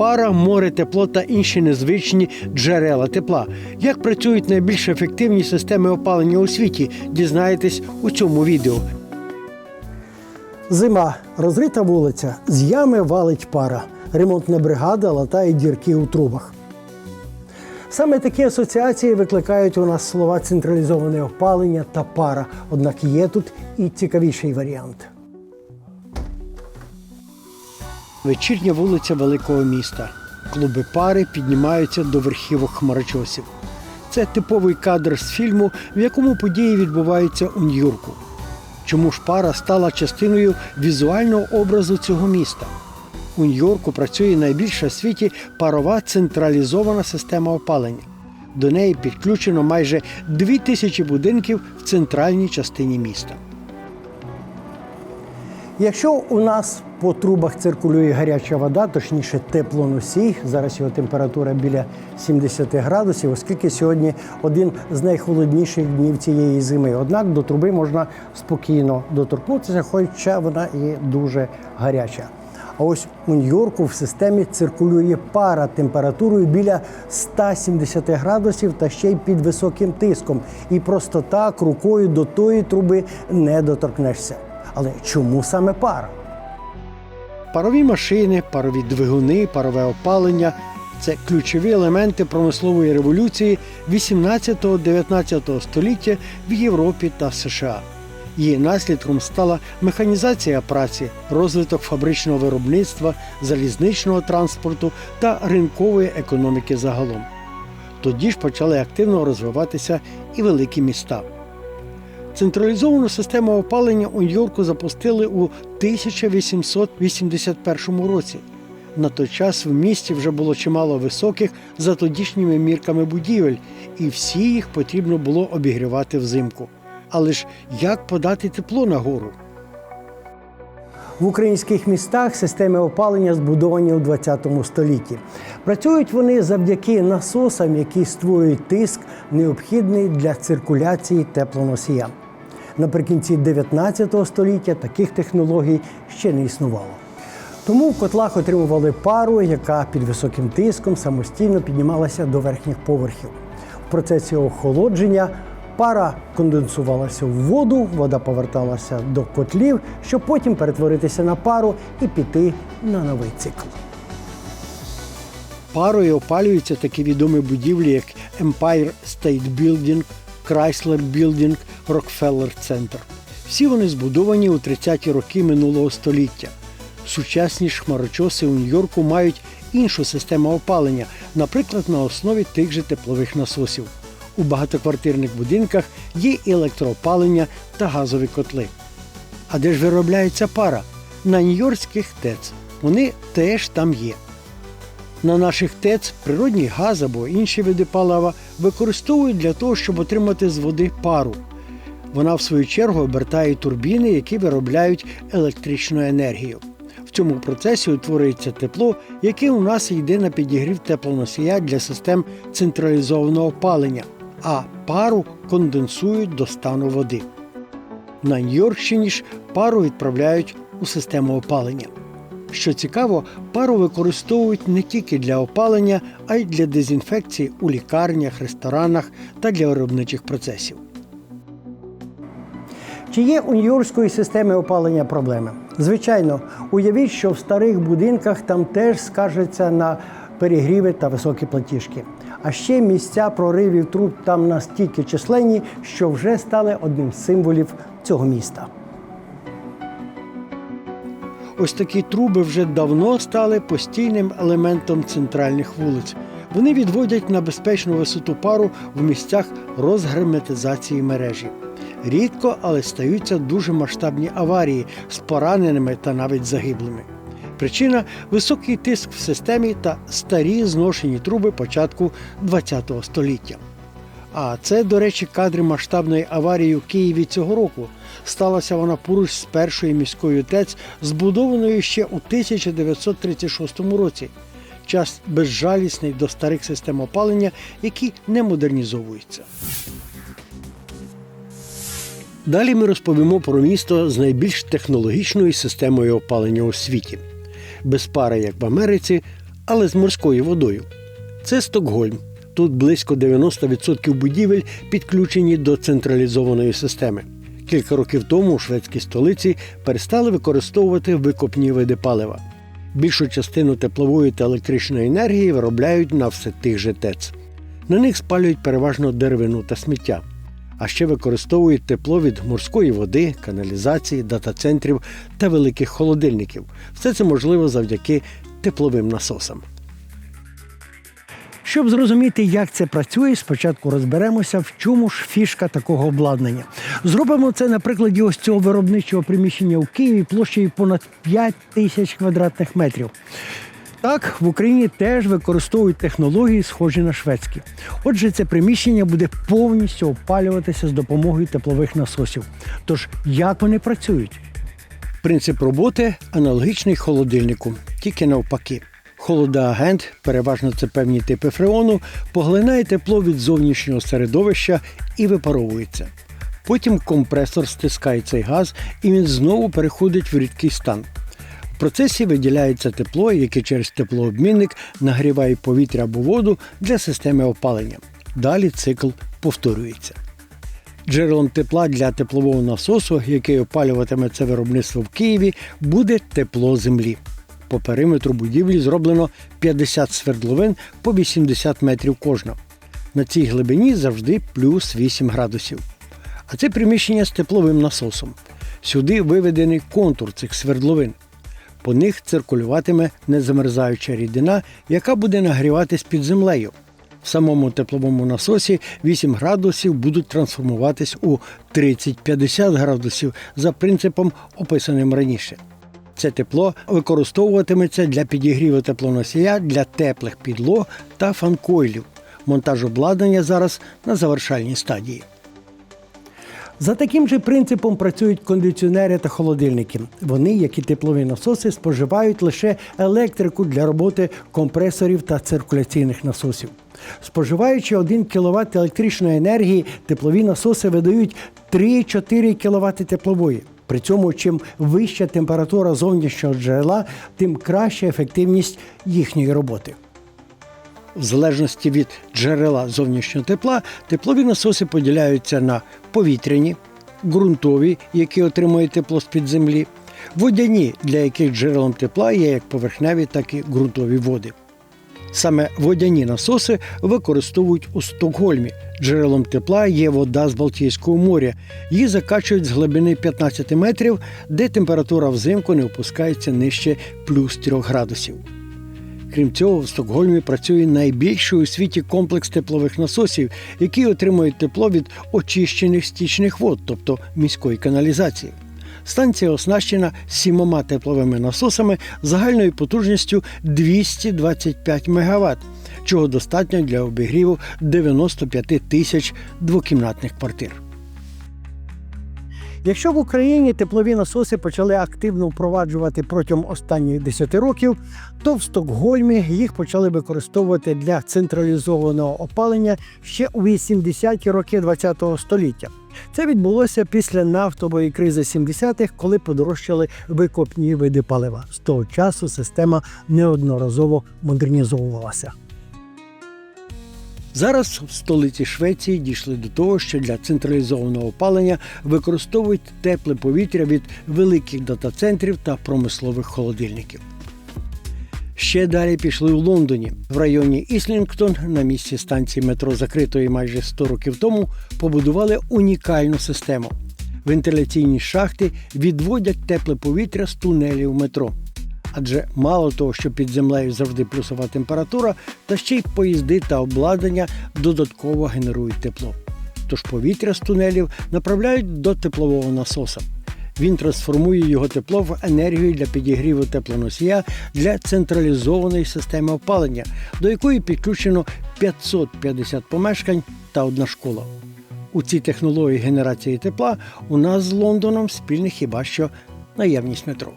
пара, море, тепло та інші незвичні джерела тепла. Як працюють найбільш ефективні системи опалення у світі, дізнаєтесь у цьому відео. Зима, розрита вулиця, з ями валить пара. Ремонтна бригада латає дірки у трубах. Саме такі асоціації викликають у нас слова централізоване опалення та пара. Однак є тут і цікавіший варіант. Вечірня вулиця великого міста. Клуби пари піднімаються до верхівок хмарочосів. Це типовий кадр з фільму, в якому події відбуваються у Нью-Йорку. Чому ж пара стала частиною візуального образу цього міста? У Нью-Йорку працює найбільша в світі парова централізована система опалення. До неї підключено майже дві тисячі будинків в центральній частині міста. Якщо у нас по трубах циркулює гаряча вода, точніше теплоносій, зараз його температура біля 70 градусів, оскільки сьогодні один з найхолодніших днів цієї зими. Однак до труби можна спокійно доторкнутися, хоча вона і дуже гаряча. А ось у Нью-Йорку в системі циркулює пара температурою біля 170 градусів та ще й під високим тиском. І просто так рукою до тої труби не доторкнешся. Але чому саме пара? Парові машини, парові двигуни, парове опалення це ключові елементи промислової революції 18-19 століття в Європі та США. Її наслідком стала механізація праці, розвиток фабричного виробництва, залізничного транспорту та ринкової економіки загалом. Тоді ж почали активно розвиватися і великі міста. Централізовану систему опалення у Нью-Йорку запустили у 1881 році. На той час в місті вже було чимало високих за тодішніми мірками будівель, і всі їх потрібно було обігрівати взимку. Але ж як подати тепло нагору? В українських містах системи опалення збудовані у ХХ столітті. Працюють вони завдяки насосам, які створюють тиск, необхідний для циркуляції теплоносія. Наприкінці 19 століття таких технологій ще не існувало. Тому в котлах отримували пару, яка під високим тиском самостійно піднімалася до верхніх поверхів. В процесі охолодження пара конденсувалася в воду, вода поверталася до котлів, щоб потім перетворитися на пару і піти на новий цикл. Парою опалюються такі відомі будівлі, як Empire State Building, Chrysler Building, Rockefeller Center. Всі вони збудовані у 30-ті роки минулого століття. Сучасні ж у Нью-Йорку мають іншу систему опалення, наприклад, на основі тих же теплових насосів. У багатоквартирних будинках є електроопалення та газові котли. А де ж виробляється пара? На нью-йоркських ТЕЦ. Вони теж там є. На наших ТЕЦ природній газ або інші види палива використовують для того, щоб отримати з води пару. Вона, в свою чергу, обертає турбіни, які виробляють електричну енергію. В цьому процесі утворюється тепло, яке у нас йде на підігрів теплоносія для систем централізованого опалення, а пару конденсують до стану води. На Нью-Йоркщині ж пару відправляють у систему опалення. Що цікаво, пару використовують не тільки для опалення, а й для дезінфекції у лікарнях, ресторанах та для виробничих процесів. Чи є у нью-йоркської системи опалення проблеми? Звичайно, уявіть, що в старих будинках там теж скаржаться на перегріви та високі платіжки. А ще місця проривів труб там настільки численні, що вже стали одним з символів цього міста. Ось такі труби вже давно стали постійним елементом центральних вулиць. Вони відводять на безпечну висоту пару в місцях розгерметизації мережі. Рідко, але стаються дуже масштабні аварії з пораненими та навіть загиблими. Причина високий тиск в системі та старі зношені труби початку ХХ століття. А це, до речі, кадри масштабної аварії у Києві цього року. Сталася вона поруч з першою міською ТЕЦ, збудованою ще у 1936 році. Час безжалісний до старих систем опалення, які не модернізовуються. Далі ми розповімо про місто з найбільш технологічною системою опалення у світі. Без пари, як в Америці, але з морською водою. Це Стокгольм. Тут близько 90% будівель підключені до централізованої системи. Кілька років тому у шведській столиці перестали використовувати викопні види палива. Більшу частину теплової та електричної енергії виробляють на все тих же ТЕЦ. На них спалюють переважно деревину та сміття. А ще використовують тепло від морської води, каналізації, дата-центрів та великих холодильників. Все це можливо завдяки тепловим насосам. Щоб зрозуміти, як це працює, спочатку розберемося, в чому ж фішка такого обладнання. Зробимо це на прикладі ось цього виробничого приміщення у Києві площею понад 5 тисяч квадратних метрів. Так, в Україні теж використовують технології, схожі на шведські. Отже, це приміщення буде повністю опалюватися з допомогою теплових насосів. Тож, як вони працюють? Принцип роботи аналогічний холодильнику, тільки навпаки. Холодоагент, переважно це певні типи фреону, поглинає тепло від зовнішнього середовища і випаровується. Потім компресор стискає цей газ і він знову переходить в рідкий стан. В процесі виділяється тепло, яке через теплообмінник нагріває повітря або воду для системи опалення. Далі цикл повторюється. Джерелом тепла для теплового насосу, який опалюватиме це виробництво в Києві, буде тепло землі. По периметру будівлі зроблено 50 свердловин по 80 метрів кожна. На цій глибині завжди плюс 8 градусів. А це приміщення з тепловим насосом. Сюди виведений контур цих свердловин. По них циркулюватиме незамерзаюча рідина, яка буде нагріватись під землею. В самому тепловому насосі 8 градусів будуть трансформуватись у 30-50 градусів за принципом, описаним раніше. Це тепло використовуватиметься для підігріву теплоносія для теплих підлог та фанкойлів. Монтаж обладнання зараз на завершальній стадії. За таким же принципом працюють кондиціонери та холодильники. Вони, як і теплові насоси, споживають лише електрику для роботи компресорів та циркуляційних насосів. Споживаючи 1 кВт електричної енергії, теплові насоси видають 3-4 кВт теплової. При цьому, чим вища температура зовнішнього джерела, тим краща ефективність їхньої роботи. В залежності від джерела зовнішнього тепла, теплові насоси поділяються на повітряні, ґрунтові, які отримують тепло з-під землі, водяні, для яких джерелом тепла є як поверхневі, так і ґрунтові води. Саме водяні насоси використовують у Стокгольмі. Джерелом тепла є вода з Балтійського моря. Її закачують з глибини 15 метрів, де температура взимку не опускається нижче плюс 3 градусів. Крім цього, в Стокгольмі працює найбільший у світі комплекс теплових насосів, які отримують тепло від очищених стічних вод, тобто міської каналізації. Станція оснащена сімома тепловими насосами загальною потужністю 225 МВт, чого достатньо для обігріву 95 тисяч двокімнатних квартир. Якщо в Україні теплові насоси почали активно впроваджувати протягом останніх 10 років, то в Стокгольмі їх почали використовувати для централізованого опалення ще у 80-ті роки ХХ століття. Це відбулося після нафтової кризи 70-х, коли подорожчали викопні види палива. З того часу система неодноразово модернізовувалася. Зараз в столиці Швеції дійшли до того, що для централізованого опалення використовують тепле повітря від великих дата-центрів та промислових холодильників. Ще далі пішли у Лондоні. В районі Іслінгтон, на місці станції метро, закритої майже 100 років тому, побудували унікальну систему. Вентиляційні шахти відводять тепле повітря з тунелів метро. Адже мало того, що під землею завжди плюсова температура, та ще й поїзди та обладнання додатково генерують тепло. Тож повітря з тунелів направляють до теплового насоса. Він трансформує його тепло в енергію для підігріву теплоносія для централізованої системи опалення, до якої підключено 550 помешкань та одна школа. У цій технології генерації тепла у нас з Лондоном спільне хіба що наявність метро.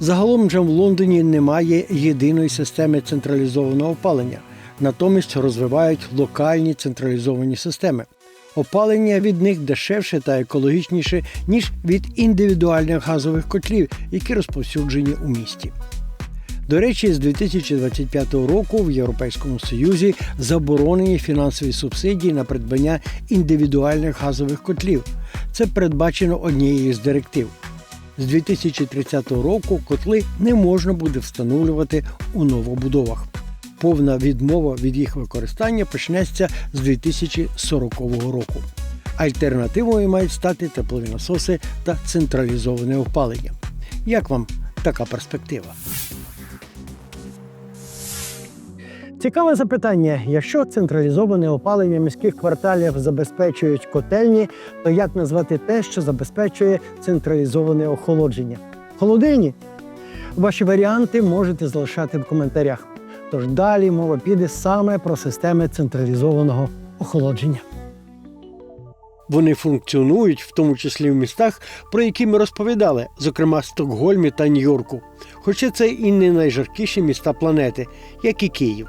Загалом же в Лондоні немає єдиної системи централізованого опалення, натомість розвивають локальні централізовані системи. Опалення від них дешевше та екологічніше, ніж від індивідуальних газових котлів, які розповсюджені у місті. До речі, з 2025 року в Європейському Союзі заборонені фінансові субсидії на придбання індивідуальних газових котлів. Це передбачено однією з директив. З 2030 року котли не можна буде встановлювати у новобудовах. Повна відмова від їх використання почнеться з 2040 року. Альтернативою мають стати теплові насоси та централізоване опалення. Як вам така перспектива? Цікаве запитання: якщо централізоване опалення міських кварталів забезпечують котельні, то як назвати те, що забезпечує централізоване охолодження? Холодильні? Ваші варіанти можете залишати в коментарях. Тож далі мова піде саме про системи централізованого охолодження. Вони функціонують в тому числі в містах, про які ми розповідали, зокрема Стокгольмі та Нью-Йорку. Хоча це і не найжаркіші міста планети, як і Київ.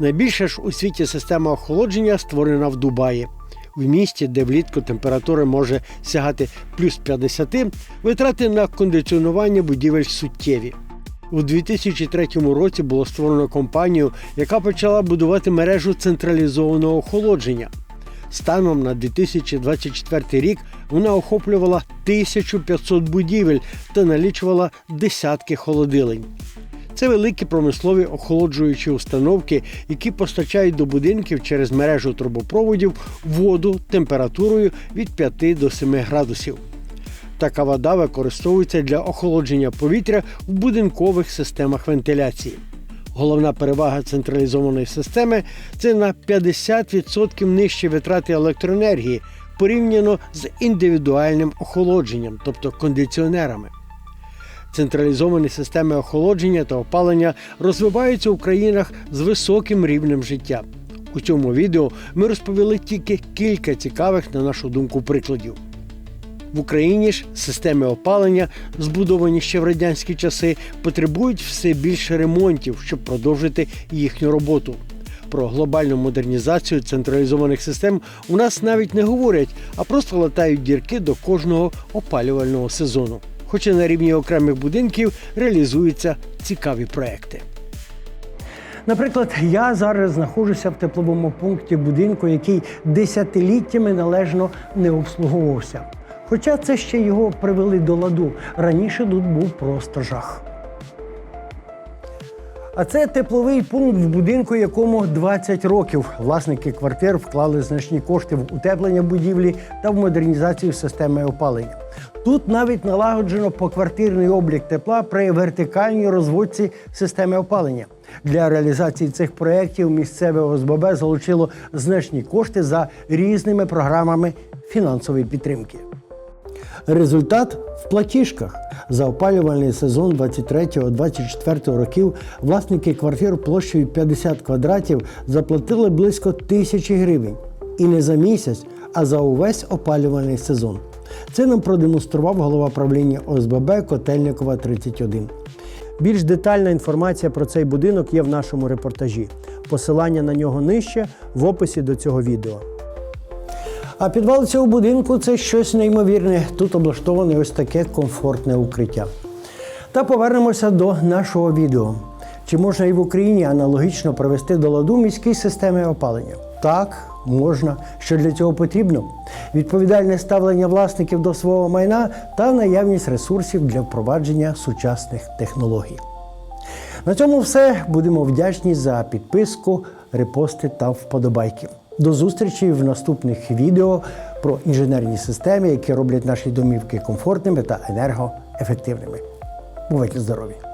Найбільша ж у світі система охолодження створена в Дубаї. В місті, де влітку температура може сягати плюс 50, витрати на кондиціонування будівель суттєві. У 2003 році було створено компанію, яка почала будувати мережу централізованого охолодження. Станом на 2024 рік вона охоплювала 1500 будівель та налічувала десятки холодилень. Це великі промислові охолоджуючі установки, які постачають до будинків через мережу трубопроводів воду температурою від 5 до 7 градусів. Така вода використовується для охолодження повітря в будинкових системах вентиляції. Головна перевага централізованої системи це на 50% нижчі витрати електроенергії порівняно з індивідуальним охолодженням, тобто кондиціонерами. Централізовані системи охолодження та опалення розвиваються в країнах з високим рівнем життя. У цьому відео ми розповіли тільки кілька цікавих, на нашу думку, прикладів. В Україні ж системи опалення, збудовані ще в радянські часи, потребують все більше ремонтів, щоб продовжити їхню роботу. Про глобальну модернізацію централізованих систем у нас навіть не говорять, а просто латають дірки до кожного опалювального сезону. Хоча на рівні окремих будинків реалізуються цікаві проекти. Наприклад, я зараз знаходжуся в тепловому пункті будинку, який десятиліттями належно не обслуговувався. Хоча це ще його привели до ладу. Раніше тут був просто жах. А це тепловий пункт в будинку, якому 20 років. Власники квартир вклали значні кошти в утеплення будівлі та в модернізацію системи опалення. Тут навіть налагоджено поквартирний облік тепла при вертикальній розводці системи опалення. Для реалізації цих проєктів місцеве ОСББ залучило значні кошти за різними програмами фінансової підтримки. Результат в платіжках. За опалювальний сезон 23-24 років власники квартир площею 50 квадратів заплатили близько тисячі гривень. І не за місяць, а за увесь опалювальний сезон. Це нам продемонстрував голова правління ОСББ Котельникова 31. Більш детальна інформація про цей будинок є в нашому репортажі. Посилання на нього нижче в описі до цього відео. А підвал цього будинку це щось неймовірне. Тут облаштоване ось таке комфортне укриття. Та повернемося до нашого відео. Чи можна і в Україні аналогічно привести до ладу міські системи опалення? Так, можна. Що для цього потрібно? Відповідальне ставлення власників до свого майна та наявність ресурсів для впровадження сучасних технологій. На цьому все. Будемо вдячні за підписку, репости та вподобайки. До зустрічі в наступних відео про інженерні системи, які роблять наші домівки комфортними та енергоефективними. Бувайте здорові!